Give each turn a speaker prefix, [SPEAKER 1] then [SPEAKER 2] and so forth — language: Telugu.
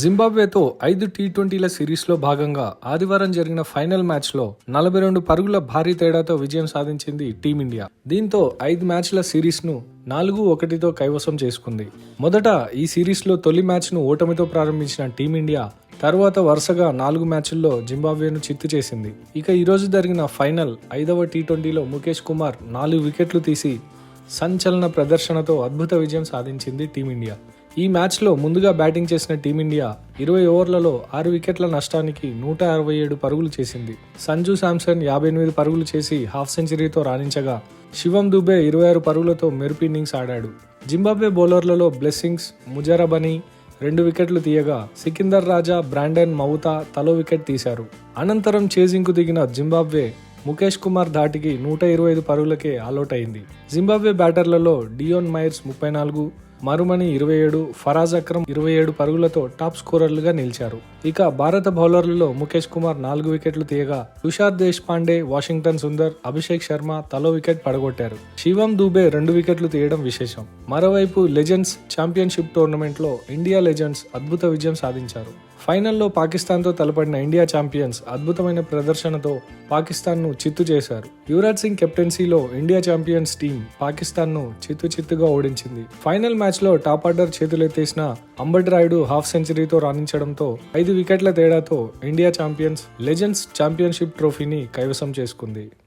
[SPEAKER 1] జింబాబ్వేతో ఐదు టీ ట్వంటీల సిరీస్లో భాగంగా ఆదివారం జరిగిన ఫైనల్ మ్యాచ్లో నలభై రెండు పరుగుల భారీ తేడాతో విజయం సాధించింది టీమిండియా. దీంతో ఐదు మ్యాచ్ల సిరీస్ను నాలుగు ఒకటితో కైవసం చేసుకుంది. మొదట ఈ సిరీస్లో తొలి మ్యాచ్ను ఓటమితో ప్రారంభించిన టీమిండియా తర్వాత వరుసగా నాలుగు మ్యాచ్ల్లో జింబాబ్వేను చిత్తు చేసింది. ఇక ఈరోజు జరిగిన ఫైనల్ ఐదవ టీ ట్వంటీలో ముఖేష్ కుమార్ నాలుగు వికెట్లు తీసి సంచలన ప్రదర్శనతో అద్భుత విజయం సాధించింది టీమిండియా. ఈ మ్యాచ్లో ముందుగా బ్యాటింగ్ చేసిన టీమిండియా ఇరవై ఓవర్లలో ఆరు వికెట్ల నష్టానికి నూట అరవై ఏడు పరుగులు చేసింది. సంజు శాంసన్ యాభై ఎనిమిది పరుగులు చేసి హాఫ్ సెంచరీతో రాణించగా శివం దుబే ఇరవై ఆరు పరుగులతో మెరుపు ఇన్నింగ్స్ ఆడాడు. జింబాబ్వే బౌలర్లలో బ్లెస్సింగ్స్ ముజరబనీ రెండు వికెట్లు తీయగా సికిందర్ రాజా బ్రాండన్ మౌతా తలో వికెట్ తీశారు. అనంతరం చేజింగ్కు దిగిన జింబాబ్వే ముఖేష్ కుమార్ ధాటికి నూట ఇరవై ఐదు పరుగులకే ఆల్అౌట్ అయింది. జింబాబ్వే బ్యాటర్లలో డియోన్ మైర్స్ ముప్పై నాలుగు మరుమణి ఇరవై ఏడు ఫరాజ్ అక్రమ్ ఇరవై ఏడు పరుగులతో టాప్ స్కోరర్లుగా నిలిచారు. ఇక భారత బౌలర్లలో ముఖేష్ కుమార్ నాలుగు వికెట్లు తీయగా తుషార్ దేశ్ పాండే వాషింగ్టన్ సుందర్ అభిషేక్ శర్మ తలో వికెట్ పడగొట్టారు. శివం దూబే రెండు వికెట్లు తీయడం విశేషం. మరోవైపు లెజెండ్స్ ఛాంపియన్షిప్ టోర్నమెంట్లో ఇండియా లెజెండ్స్ అద్భుత విజయం సాధించారు. ఫైనల్లో పాకిస్తాన్తో తలపడిన ఇండియా ఛాంపియన్స్ అద్భుతమైన ప్రదర్శనతో పాకిస్తాన్ను చిత్తు చేశారు. యువరాజ్ సింగ్ కెప్టెన్సీలో ఇండియా ఛాంపియన్స్ టీం పాకిస్తాన్ను చిత్తు చిత్తుగా ఓడించింది. ఫైనల్ మ్యాచ్ మ్యాచ్లో టాప్ ఆర్డర్ చేతులెత్తేసిన అంబటి రాయుడు హాఫ్ సెంచరీతో రాణించడంతో ఐదు వికెట్ల తేడాతో ఇండియా ఛాంపియన్స్ లెజెండ్స్ ఛాంపియన్షిప్ ట్రోఫీని కైవసం చేసుకుంది.